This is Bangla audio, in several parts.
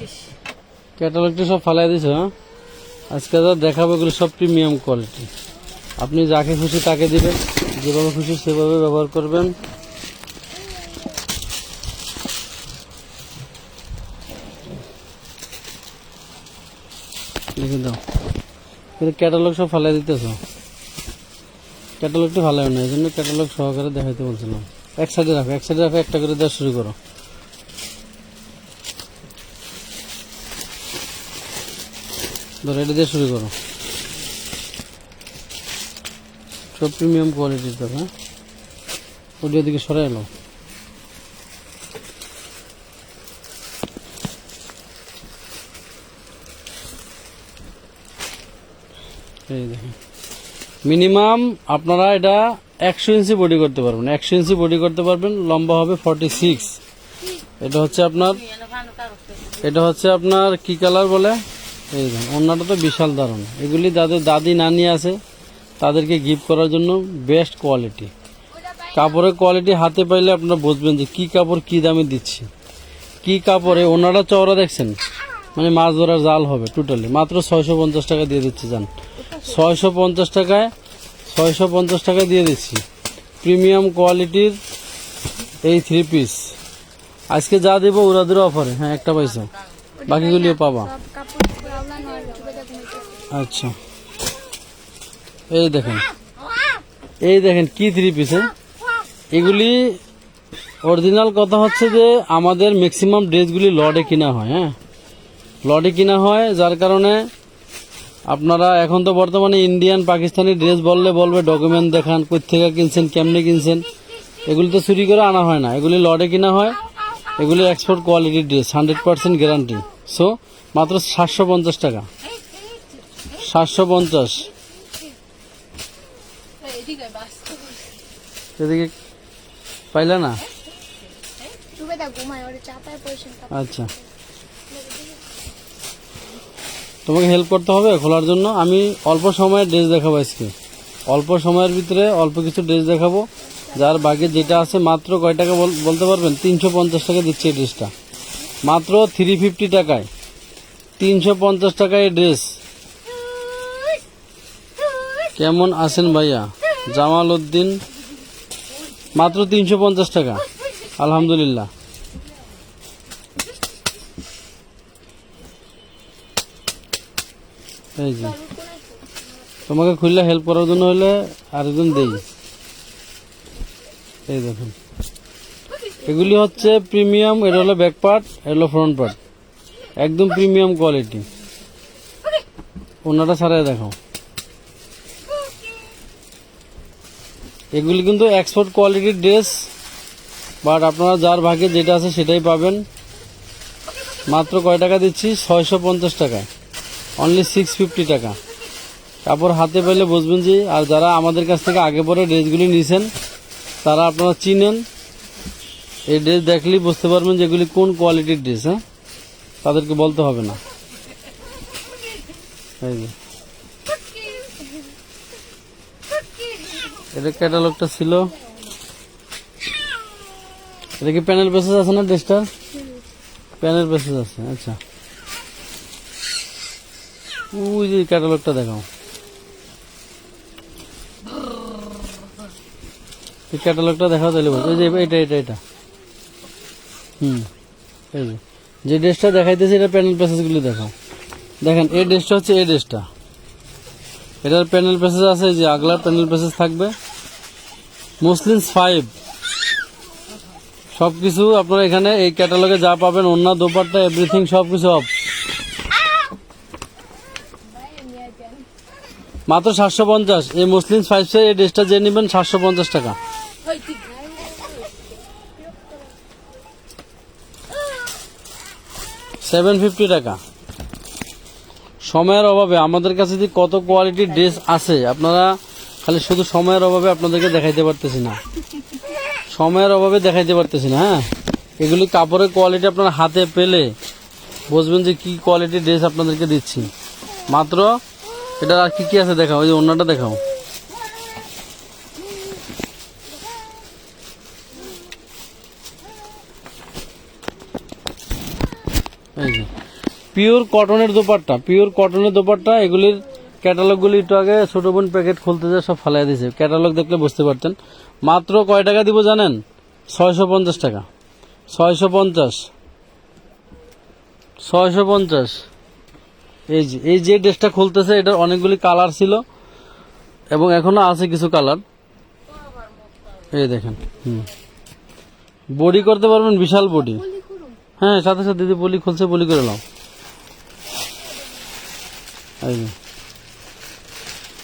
শেষ। ক্যাটালগটা সব ফালাই দিছ হ্যাঁ? আজকে যা দেখাবো এগুলো সব প্রিমিয়াম কোয়ালিটি। আপনি যাকে খুশি তাকে দিবেন, যেভাবে খুশি সেভাবে ব্যবহার করবেন। কিন্তু ক্যাটালগ সব ফালাই দিতেছ। ক্যাটালগটি হয় না এই জন্য ক্যাটালগ সহকারে দেখাইতে বলছিলাম এক সাইডে রাখো, এক সাইডে রাখো, একটা করে দেওয়া শুরু করো। ধরো, এটা দিয়ে শুরু করো। সব প্রিমিয়াম কোয়ালিটির তো হ্যাঁ? ওদিকে দিকে সরে এলো এই দেখেন। মিনিমাম আপনারা এটা একশো ইঞ্চি বডি করতে পারবেন। একশো ইঞ্চি বডি করতে পারবেন, লম্বা হবে ফর্টি সিক্স এটা হচ্ছে আপনার এটা হচ্ছে আপনার কি কালার বলে? এই দেখেন অন্যটা তো বিশাল দারুণ। এগুলি যাদের দাদি, নানি আছে, তাদেরকে গিফট করার জন্য বেস্ট কোয়ালিটি কাপড়ের কোয়ালিটি হাতে পাইলে আপনারা বুঝবেন যে কি কাপড় কি দামে দিচ্ছি। কি কাপড়ে, ওনারা চওড়া দেখছেন? মানে মাছ ধরার জাল হবে টোটালি মাত্র ছয়শো পঞ্চাশ টাকা দিয়ে দিচ্ছি যান ছয়শো পঞ্চাশ টাকায়, ছয়শো পঞ্চাশ টাকা দিয়ে দিচ্ছি। প্রিমিয়াম কোয়ালিটির এই থ্রি পিস আজকে যা দেবো ওরাদের অফারে হ্যাঁ একটা পয়সা বাকিগুলিও পাবা সব কাপড় আওলা নয় চুপে দেখুন আচ্ছা। এই দেখেন। এই দেখেন কি থ্রি পিস এগুলি অরিজিনাল কথা হচ্ছে যে আমাদের ম্যাক্সিমাম ড্রেসগুলি লডে কিনা হয় হ্যাঁ? লডে কিনা হয়, যার কারণে আপনারা এখন তো বর্তমানে ইন্ডিয়ান পাকিস্তানি ড্রেস বললে বলবে ডকুমেন্ট দেখান কই থেকে কিনছেন, কেমনে কিনছেন? এগুলি তো চুরি করে আনা হয় না। এগুলি লডে কিনা হয়, এগুলি এক্সপোর্ট কোয়ালিটির dress hundred percent guarantee so মাত্র সাতশো পঞ্চাশ টাকা। সাতশো পঞ্চাশ। এদিকে পাইলে না? আচ্ছা। তোমাকে হেল্প করতে হবে খোলার জন্য। আমি অল্প সময়ের ড্রেস দেখাবো আজকে। অল্প সময়ের ভিতরে অল্প কিছু ড্রেস দেখাবো। যার বাকি যেটা আছে মাত্র কয় টাকা বল- বলতে পারবেন? তিনশো পঞ্চাশ টাকা দিচ্ছে এই ড্রেসটা মাত্র থ্রি ফিফটি টাকায়। তিনশো পঞ্চাশ টাকায় ড্রেস কেমন আছেন ভাইয়া? জামাল উদ্দিন, মাত্র তিনশো পঞ্চাশ টাকা। আলহামদুলিল্লাহ। এই যে, তোমাকে খুললে হেল্প করার জন্য হলে আরেকজন দেই। এই দেখুন। এগুলি হচ্ছে প্রিমিয়াম এটা হলো ব্যাক পার্ট এটা হলো ফ্রন্ট পার্ট একদম প্রিমিয়াম কোয়ালিটি ওনাটা ছাড়াই দেখো এগুলি কিন্তু এক্সপোর্ট কোয়ালিটির ড্রেস বাট আপনারা যার ভাগে যেটা আছে সেটাই পাবেন। মাত্র কয় টাকা দিচ্ছি? ছয়শো পঞ্চাশ টাকায় অনলি সিক্স ফিফটি টাকা। কাপড় হাতে পেলে বুঝবেন যে, আর যারা আমাদের কাছ থেকে আগে পরে ড্রেসগুলি নিয়েছেন তারা আপনারা চিনেন। এই ড্রেস দেখলেই বুঝতে পারবেন যে এগুলি কোন কোয়ালিটির ড্রেস হ্যাঁ? তাদেরকে বলতে হবে না। এই যে। এটা ক্যাটালগটা ছিল। এটা কি প্যানেল বেসেস আছে না ড্রেসটা প্যানেল বেসেস আছে আচ্ছা। ওই যে ক্যাটালগটা দেখাও। ক্যাটালগটা দেখাও তাহলে এই যে এটা এটা এটা। হুম, এই যে। যে ড্রেসটা দেখাইতেছে, এটা প্যানেল প্যাসেজগুলি দেখাও। দেখেন, এই ড্রেসটা হচ্ছে এই ড্রেসটা এটার প্যানেল প্যাসেজ আছে যে আগলার প্যানেল প্যাসেজ থাকবে। মুসলিমস ফাইভ সব কিছু আপনারা এখানে এই ক্যাটালগে যা পাবেন অন্য দোপারটা এভরিথিং সব কিছু অফ মাত্র সাতশো পঞ্চাশ। এই মুসলিম ফাইভ এই ড্রেসটা যে নেবেন, সাতশো পঞ্চাশ টাকা। সেভেন ফিফটি টাকা। সময়ের অভাবে আমাদের কাছে যে কত কোয়ালিটির ড্রেস আছে, আপনারা খালি শুধু সময়ের অভাবে আপনাদেরকে দেখাইতে পারতেছি না। সময়ের অভাবে দেখাইতে পারতেছি না হ্যাঁ? এগুলি কাপড়ের কোয়ালিটি আপনার হাতে পেলে বুঝবেন যে কি কোয়ালিটির ড্রেস আপনাদেরকে দিচ্ছি। মাত্র এটা আর কি কি আছে দেখাও ওই যে অন্যটা দেখাও এই যে পিওর কটনের দোপাট্টা পিওর কটনের দোপাট্টা এগুলির ক্যাটালগুলি একটু আগে ছোট বোন প্যাকেট খুলতে যায় সব ফালাই দিয়েছে। ক্যাটালগ দেখলে বুঝতে পারতেন। মাত্র কয় টাকা দিব জানেন? ছয়শো পঞ্চাশ টাকা। ছয়শো পঞ্চাশ। ছয়শো পঞ্চাশ। এই যে এই যে ড্রেসটা খুলতেছে এটার অনেকগুলি কালার ছিল এবং এখনও আছে কিছু কালার এই দেখেন হুম। বডি করতে পারবেন বিশাল বডি হ্যাঁ সাথে সাথে দিদি বলি খুলছে বলি করে নাও।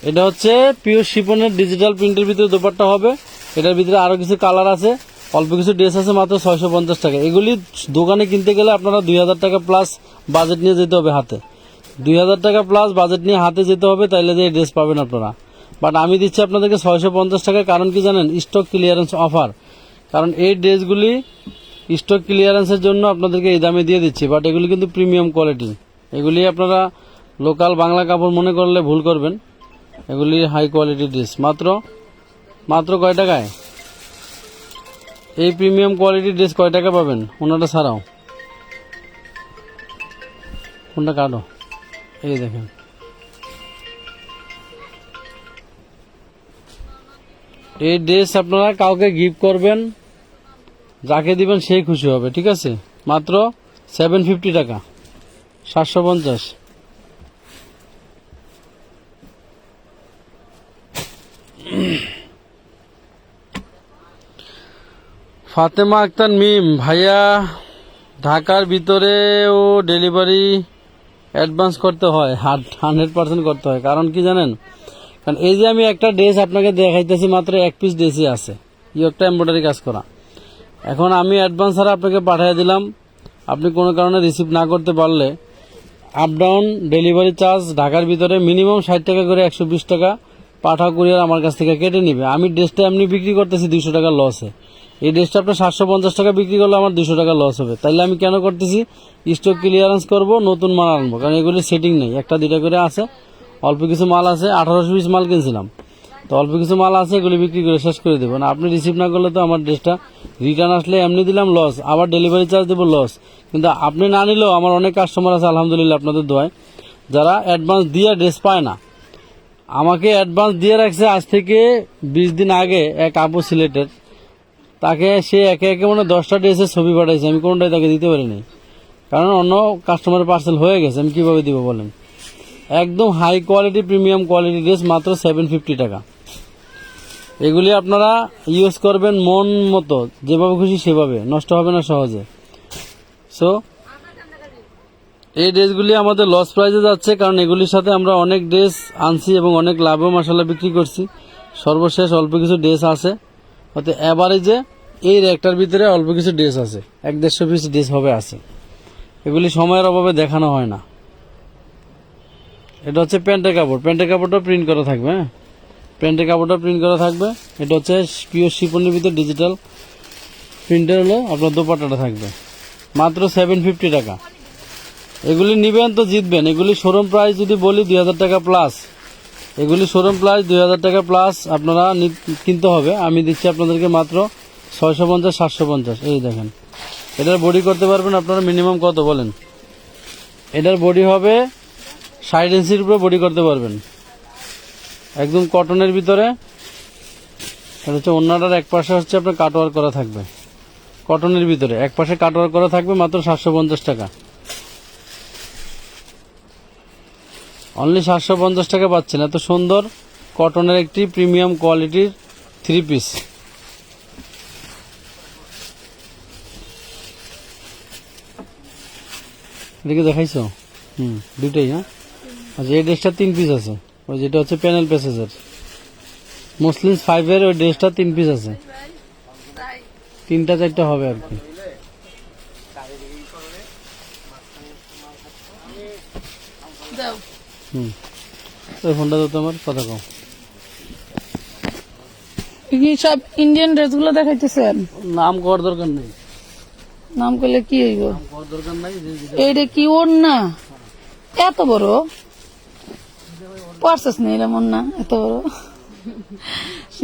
এটা হচ্ছে পিওর শিপনের ডিজিটাল প্রিন্টের ভিতরে দোপাট্টা হবে। এটার ভিতরে আরও কিছু কালার আছে। অল্প কিছু ড্রেস আছে, মাত্র ছয়শো পঞ্চাশ টাকা। এগুলি দোকানে কিনতে গেলে আপনারা দুই হাজার টাকা প্লাস বাজেট নিয়ে যেতে হবে হাতে। দুই হাজার টাকা প্লাস বাজেট নিয়ে হাতে যেতে হবে, তাইলে যে ড্রেস পাবেন আপনারা। বাট আমি দিচ্ছি আপনাদেরকে ছয়শো পঞ্চাশ টাকা, কারণ কি জানেন? স্টক ক্লিয়ারেন্স অফার কারণ এই ড্রেসগুলি স্টক ক্লিয়ারেন্সের জন্য আপনাদেরকে এই দামে দিয়ে দিচ্ছি। বাট এগুলি কিন্তু প্রিমিয়াম কোয়ালিটি এগুলি আপনারা লোকাল বাংলা কাপড় মনে করলে ভুল করবেন। এগুলি হাই কোয়ালিটি ড্রেস মাত্র মাত্র কয় টাকায়? এই প্রিমিয়াম কোয়ালিটি ড্রেস কয় টাকা পাবেন? ওনাটা ছাড়াও। কোনটা কাটো এই দেখেন। এই ড্রেস আপনারা কাউকে গিফট করবেন, যাকে দিবেন সেই খুশি হবে, ঠিক আছে? মাত্র সেভেন ফিফটি টাকা, সাতশো পঞ্চাশ। ফাতেমা আক্তার মিম, ভাইয়া ঢাকার ভিতরেও ডেলিভারি অ্যাডভান্স করতে হয় হান্ড্রেড পার্সেন্ট করতে হয়। কারণ কি জানেন? কারণ এই যে আমি একটা ড্রেস আপনাকে দেখাইতেছি, মাত্র এক পিস ড্রেসই আছে। একটা এমব্রয়ডারি কাজ করা। এখন আমি অ্যাডভান্স ছাড়া আপনাকে পাঠিয়ে দিলাম। আপনি কোনো কারণে রিসিভ না করতে পারলে, আপ ডাউন ডেলিভারি চার্জ ঢাকার ভিতরে মিনিমাম ষাট টাকা করে একশো বিশ টাকা পাঠা কুরিয়ার আমার কাছ থেকে কেটে নিবে। আমি ড্রেসটা এমনি বিক্রি করতেছি দুইশো টাকা লসে এই ড্রেসটা আপনার সাতশো পঞ্চাশ টাকা বিক্রি করলে আমার দুশো টাকা লস হবে। তাইলে আমি কেন করতেছি? স্টক ক্লিয়ারেন্স করব, নতুন মাল আনব। কারণ এগুলি সেটিং নেই। একটা, দুইটা করে আছে। অল্প কিছু মাল আছে, আঠারোশো পিস মাল কিনছিলাম। তো অল্প কিছু মাল আছে, এগুলি বিক্রি করে শেষ করে দেবো। না, আপনি রিসিভ না করলে তো আমার ড্রেসটা রিটার্ন আসলে এমনি দিলাম লস আবার ডেলিভারি চার্জ দেবো লস কিন্তু আপনি না নিলেও আমার অনেক কাস্টমার আছে, আলহামদুলিল্লাহ আপনাদের দোয়ায়, যারা অ্যাডভান্স দিয়ে ড্রেস পায় না আমাকে অ্যাডভান্স দিয়ে রাখছে আজ থেকে বিশ দিন আগে এক আপু সিলেটের। তাকে সে একে একে মানে দশটা ড্রেসের ছবি পাঠাইছে, আমি কোনটাই তাকে দিতে পারিনি। কারণ অন্য কাস্টমারের পার্সেল হয়ে গেছে, আমি কীভাবে দিব বলেন? একদম high quality premium quality dress মাত্র সেভেন ফিফটি টাকা। এগুলি আপনারা ইউজ করবেন মন মতো, যেভাবে খুশি সেভাবে, নষ্ট হবে না সহজে। সো এই ড্রেসগুলি আমাদের লস প্রাইজে যাচ্ছে, কারণ এগুলির সাথে আমরা অনেক ড্রেস আনছি এবং অনেক লাভও মশলা বিক্রি করছি। সর্বশেষ অল্প কিছু ড্রেস আছে। অর্থাৎ অ্যাভারেজে এই র্যাকটার ভিতরে অল্প কিছু ড্রেস আছে। এক দেড়শো পিস ড্রেস হবে আছে। এগুলি সময়ের অভাবে দেখানো হয় না। এটা হচ্ছে প্যান্টের কাপড়। প্যান্টের কাপড়টা প্রিন্ট করা থাকবে হ্যাঁ? প্যান্টের কাপড়টা প্রিন্ট করা থাকবে। এটা হচ্ছে পিওর শিপনের ভিতরে ডিজিটাল প্রিন্টার হলো আপনার দোপাট্টাটা থাকবে। মাত্র সেভেন ফিফটি টাকা। এগুলি নিবেন তো জিতবেন। এগুলি শোরুম প্রাইস যদি বলি দুই হাজার টাকা প্লাস এগুলি শোরুম প্রাইস দুই হাজার টাকা প্লাস আপনারা কিনতে হবে। আমি দিচ্ছি আপনাদেরকে মাত্র ছয়শো পঞ্চাশ, সাতশো পঞ্চাশ। এই দেখেন। এটার বডি করতে পারবেন আপনারা মিনিমাম কত বলেন? এটার বডি হবে ষাট ইঞ্চির উপরে বডি করতে পারবেন। একদম কটনের ভিতরে। এটা হচ্ছে অন্যটার এক পাশে হচ্ছে আপনার কাটওয়ার করা থাকবে। কটনের ভিতরে। এক পাশে কাটওয়ার করা থাকবে মাত্র সাতশো পঞ্চাশ টাকা। অনলি সাতশো পঞ্চাশ টাকা পাচ্ছেন। এত সুন্দর কটনের একটি প্রিমিয়াম কোয়ালিটির থ্রি পিস এদিকে দেখাইছো? হুম, দুইটাই হ্যাঁ? আচ্ছা এই ড্রেসটা তিন পিস আছে। ওই যেটা হচ্ছে প্যানেল প্যাসেজের মুসলিম ফাইভের ওই ড্রেসটা তিন পিস আছে। তিনটা, চারটা হবে আর কি। হুম। ওই ফোনটা তো তোমার কথা কম কি সব ইন্ডিয়ান ড্রেসগুলো দেখাইতেছেন? নাম করার দরকার নেই। নাম করলে কি হইব? দরকার নাই এইটা কি ওর না এত বড়? পারছিস না এরকম না এত বড়?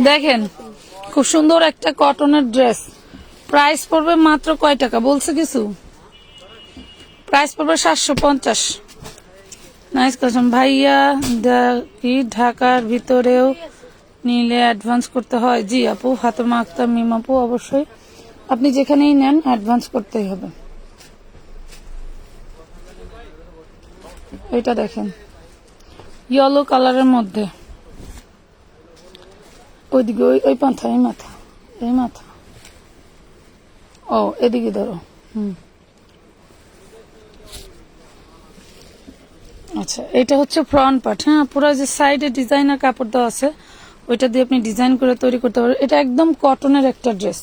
দেখেন খুব সুন্দর একটা কটনের ড্রেস প্রাইস পড়বে মাত্র কয় টাকা? বলছে কিছু? প্রাইস পড়বে সাতশো পঞ্চাশ। নাইস কালেকশন ভাইয়া কি ঢাকার ভিতরেও নিলে অ্যাডভান্স করতে হয়? জি আপু, ফাতেমা আক্তার, মিম অবশ্যই। আপনি যেখানেই নেন অ্যাডভান্স করতেই হবে। এটা দেখেন। ইয়েলো কালারের মধ্যে। ওইদিকে, ওই ওই মাথা এই মাথা এই মাথা। ও, এদিকে ধরো। হুম। আচ্ছা এটা হচ্ছে ফ্রন্ট পার্ট হ্যাঁ? পুরো যে সাইডে ডিজাইনার কাপড় দেওয়া আছে, ওইটা দিয়ে আপনি ডিজাইন করে তৈরি করতে পারবেন। এটা একদম কটনের একটা ড্রেস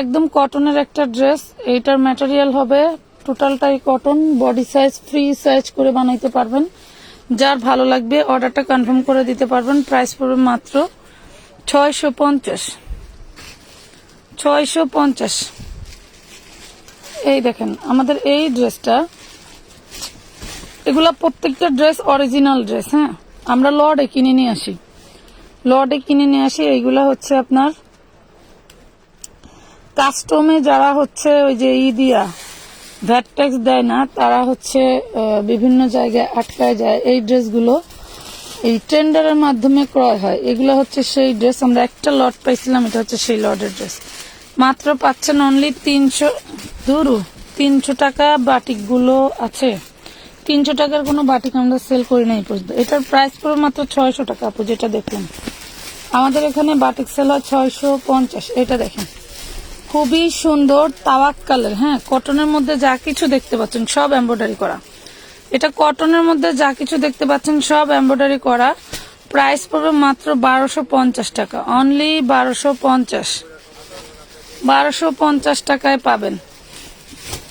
একদম কটনের একটা ড্রেস এইটার ম্যাটেরিয়াল হবে টোটালটাই cotton body size free size করে বানাইতে পারবেন। যার ভালো লাগবে অর্ডারটা কনফার্ম করে দিতে পারবেন। প্রাইস পড়বে মাত্র ছয়শো পঞ্চাশ। ছয়শো পঞ্চাশ। এই দেখেন, আমাদের এই ড্রেসটা এগুলা প্রত্যেকটা ড্রেস অরিজিনাল ড্রেস হ্যাঁ? আমরা লর্ডে কিনে নিয়ে আসি। লর্ডে কিনে নিয়ে আসি, এইগুলা হচ্ছে আপনার কাস্টমে যারা হচ্ছে ওই যে ই দিয়া ভ্যাট ট্যাক্স দেয় না, তারা হচ্ছে বিভিন্ন জায়গায় আটকায় যায়। এই ড্রেসগুলো এই টেন্ডারের মাধ্যমে ক্রয় হয়। এগুলো হচ্ছে সেই ড্রেস আমরা একটা লট পাইছিলাম, এটা হচ্ছে সেই লটের ড্রেস মাত্র পাচ্ছেন অনলি তিনশো, ধরু, তিনশো টাকা বাটিকগুলো আছে। তিনশো টাকার কোনো বাটিক আমরা সেল করি না এই পর্যন্ত। এটার প্রাইস পুরো মাত্র ছয়শো টাকা, আপু, যেটা দেখলেন আমাদের এখানে বাটিক সেল হয় ছয়শো পঞ্চাশ, এটা দেখেন। খুবই সুন্দর তাওয়াক কালার হ্যাঁ কটনের মধ্যে যা কিছু দেখতে পাচ্ছেন সব এমব্রয়ডারি করা। এটা কটনের মধ্যে যা কিছু দেখতে পাচ্ছেন সব এমব্রয়ডারি করা। প্রাইস পড়বে মাত্র বারোশো পঞ্চাশ টাকা অনলি বারোশো পঞ্চাশ। বারোশো পঞ্চাশ টাকায় পাবেন।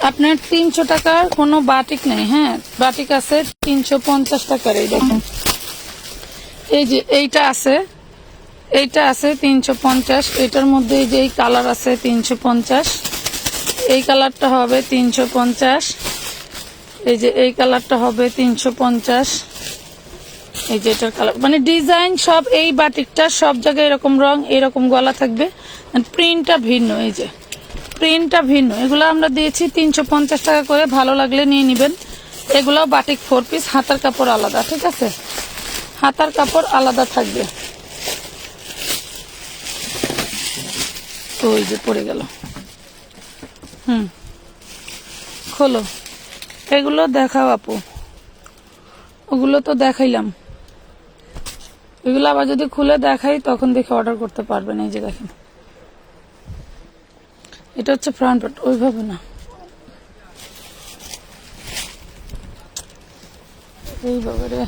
আপনার তিনশো টাকার কোনো বাটিক নেই হ্যাঁ? বাটিক আছে তিনশো পঞ্চাশ টাকার, এই দেখেন। এই যে এইটা আছে এইটা আছে তিনশো পঞ্চাশ, এটার মধ্যে এই যে এই কালার আছে তিনশো পঞ্চাশ, এই কালারটা হবে তিনশো পঞ্চাশ, এই যে এই কালারটা হবে তিনশো পঞ্চাশ, এই যে এটার কালার। মানে ডিজাইন সব এই বাটিকটা সব জায়গায় এরকম রং, এরকম গলা থাকবে প্রিন্টটা ভিন্ন, এই যে। প্রিন্টটা ভিন্ন। এগুলো আমরা দিয়েছি তিনশো পঞ্চাশ টাকা করে, ভালো লাগলে নিয়ে নেবেন। এগুলো বাটিক ফোর পিস হাতার কাপড় আলাদা, ঠিক আছে? হাতার কাপড় আলাদা থাকবে। তো ওই যে পড়ে গেল। হুম। খোলো। এগুলো দেখাও আপু। ওগুলো তো দেখাইলাম। এগুলো আবার যদি খুলে দেখাই, তখন দেখে অর্ডার করতে পারবেন। এই যে দেখেন। এটা হচ্ছে ফ্রন্ট পার্ট ওইভাবে না। এইভাবে রে।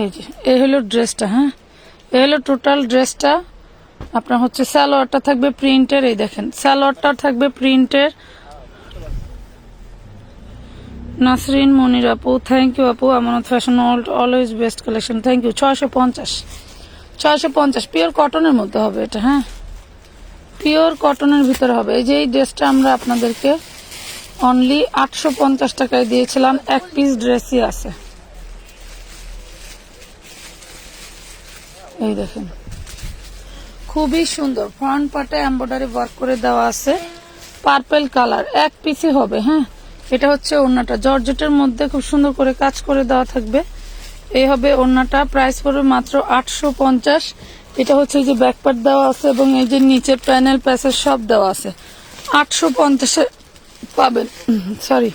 এই যে, এই হলো ড্রেসটা হ্যাঁ? এই হলো টোটাল ড্রেসটা। আপনার হচ্ছে সালোয়ারটা থাকবে প্রিন্টের, এই দেখেন, সালোয়ারটা থাকবে প্রিন্টের। নাসরিন, মনির আপু থ্যাংক ইউ আপু, Amanat fashion always best collection thank you ছয়শো পঞ্চাশ। ছয়শো পঞ্চাশ পিওর কটনের মধ্যে হবে এটা হ্যাঁ? পিওর কটনের ভিতরে হবে। এই যে এই ড্রেসটা আমরা আপনাদেরকে অনলি আটশো পঞ্চাশ টাকায় দিয়েছিলাম, এক পিস ড্রেসই আছে। এই দেখেন। খুবই সুন্দর ফ্রন্ট পার্টে এমব্রয়ডারি ওয়ার্ক করে দেওয়া আছে। পার্পেল কালার এক পিসই হবে হ্যাঁ? এটা হচ্ছে ওড়নাটা। জর্জেটের মধ্যে খুব সুন্দর করে কাজ করে দেওয়া থাকবে। এই হবে ওড়নাটা। প্রাইস পড়বে মাত্র আটশো পঞ্চাশ। এটা হচ্ছে যে ব্যাকপার্ট দেওয়া আছে এবং এই যে নিচে প্যানেল প্যাসেজ সব দেওয়া আছে। আটশো পঞ্চাশে পাবেন। সরি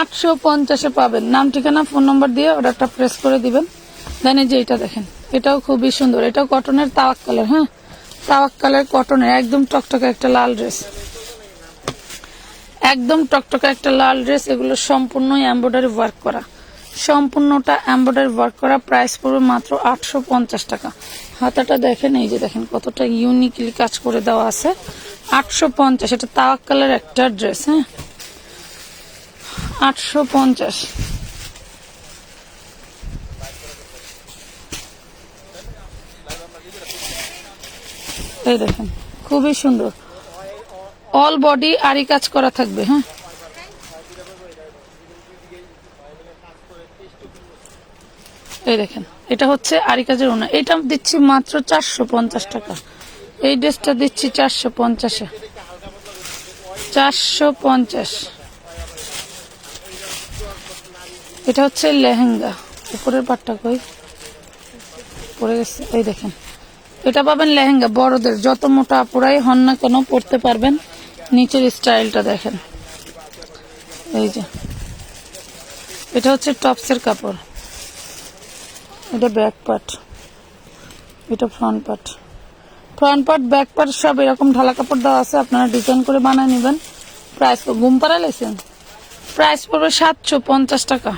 আটশো পঞ্চাশে পাবেন। নাম, ঠিকানা ফোন নম্বর দিয়ে অর্ডারটা প্রেস করে দিবেন। দেন এই যে এটা দেখেন। এটাও খুবই সুন্দর। এটাও কটনের তাওয়াক কালার হ্যাঁ? তাওয়াক কালার কটনের একদম টকটকে একটা লাল ড্রেস একদম টকটকে একটা লাল ড্রেস, এগুলো সম্পূর্ণই এমব্রয়ডারি ওয়ার্ক করা। সম্পূর্ণটা এমব্রয়ডারি ওয়ার্ক করা প্রাইস পড়বে মাত্র আটশো পঞ্চাশ টাকা। হাতাটা দেখেন, এই যে দেখেন কতটা ইউনিকলি কাজ করে দেওয়া আছে। আটশো পঞ্চাশ, এটা তাওয়াক কালার একটা ড্রেস হ্যাঁ? আটশো পঞ্চাশ। এই দেখেন, খুবই সুন্দর। অল বডি আরি কাজ করা থাকবে হ্যাঁ? এই দেখেন, এটা হচ্ছে আরি কাজের ওনা। এটা দিচ্ছি মাত্র চারশো পঞ্চাশ টাকা। এই ড্রেসটা দিচ্ছি চারশো পঞ্চাশে। চারশো পঞ্চাশ। এটা হচ্ছে লেহেঙ্গা। উপরের পাটটা কই? পরে গেছে, এই দেখেন। এটা পাবেন লেহেঙ্গা, বড়দের। যত মোটা আপুরাই হন না কেন পড়তে পারবেন। নিচের স্টাইলটা দেখেন। এই যে। এটা হচ্ছে টপসের কাপড়। এটা ব্যাক পার্ট। এটা front part. Front part, back part সব এরকম ঢালা কাপড় দেওয়া আছে, আপনারা ডিজাইন করে বানিয়ে নেবেন। প্রাইস ঘুম পাড়া লেছেন প্রাইস পড়বে সাতশো পঞ্চাশ টাকা।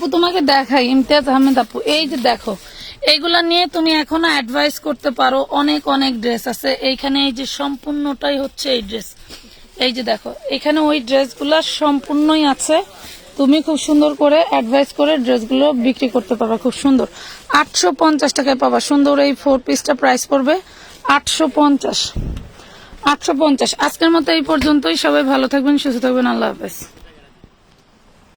আপু, তোমাকে দেখাই, ইমতিয়াজ আহমেদ আপু, এই যে দেখো এইগুলা নিয়ে তুমি এখনও অ্যাডভাইস করতে পারো, অনেক অনেক ড্রেস আছে। এইখানে এই যে সম্পূর্ণটাই হচ্ছে এই ড্রেস এই যে দেখো, এখানে ওই ড্রেসগুলো সম্পূর্ণই আছে। তুমি খুব সুন্দর করে অ্যাডভাইস করে ড্রেসগুলো বিক্রি করতে পারবে, খুব সুন্দর। আটশো পঞ্চাশ টাকায় পাবা। সুন্দর এই ফোর পিসটা প্রাইস পড়বে আটশো পঞ্চাশ। আটশো পঞ্চাশ। আজকের মতো এই পর্যন্তই। সবাই ভালো থাকবেন, সুস্থ থাকবেন। আল্লাহ হাফেজ।